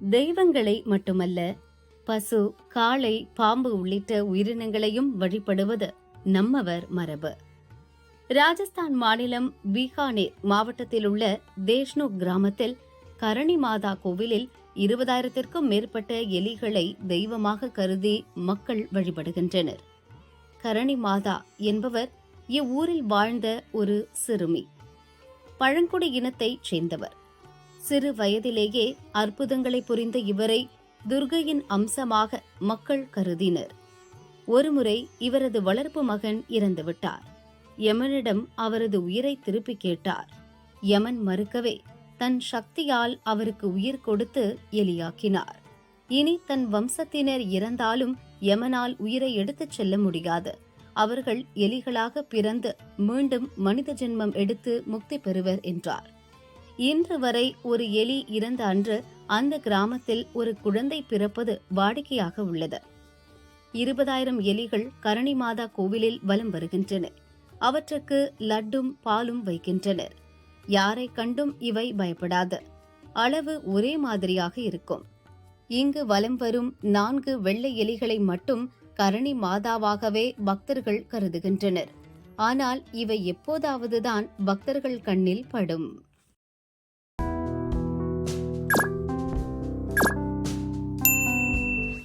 தெய்வங்களை மட்டுமல்ல பசு காளை பாம்பு உள்ளிட்ட உயிரினங்களையும் வழிபடுவது நம்மவர் மரபு. ராஜஸ்தான் மாநிலம் பீகானேர் மாவட்டத்தில் உள்ள தேஷ்னு கிராமத்தில் கரணி மாதா கோவிலில் இருபதாயிரத்திற்கும் மேற்பட்ட எலிகளை தெய்வமாக கருதி மக்கள் வழிபடுகின்றனர். கரணி மாதா என்பவர் இவ்வூரில் வாழ்ந்த ஒரு சிறுமி. பழங்குடி இனத்தைச் சேர்ந்தவர். சிறு வயதிலேயே அற்புதங்களை புரிந்த இவரை துர்கையின் அம்சமாக மக்கள் கருதினர். ஒருமுறை இவரது வளர்ப்பு மகன் இறந்துவிட்டார். யமனிடம் அவரது உயிரை திருப்பி கேட்டார். யமன் மறுக்கவே தன் சக்தியால் அவருக்கு உயிர் கொடுத்து எலியாக்கினார் இனி தன் வம்சத்தினர் இறந்தாலும் யமனால் உயிரை எடுத்துச் செல்ல முடியாது. அவர்கள் எலிகளாக பிறந்து மீண்டும் மனித ஜென்மம் எடுத்து முக்தி பெறுவர் என்றார். இன்று வரை ஒரு எலி இறந்த அன்று அந்த கிராமத்தில் ஒரு குழந்தை பிறப்பது வாடிக்கையாக உள்ளது. இருபதாயிரம் எலிகள் கரணி மாதா கோவிலில் வலம் வருகின்றன. அவற்றுக்கு லட்டும் பாலும் வைக்கின்றனர். யாரை கண்டும் இவை பயப்படாது. அளவு ஒரே மாதிரியாக இருக்கும். இங்கு வலம் வரும் நான்கு வெள்ளை எலிகளை மட்டும் கரணி மாதாவாகவே பக்தர்கள் கருதுகின்றனர். ஆனால் இவை எப்போதாவதுதான் பக்தர்கள் கண்ணில் படும்.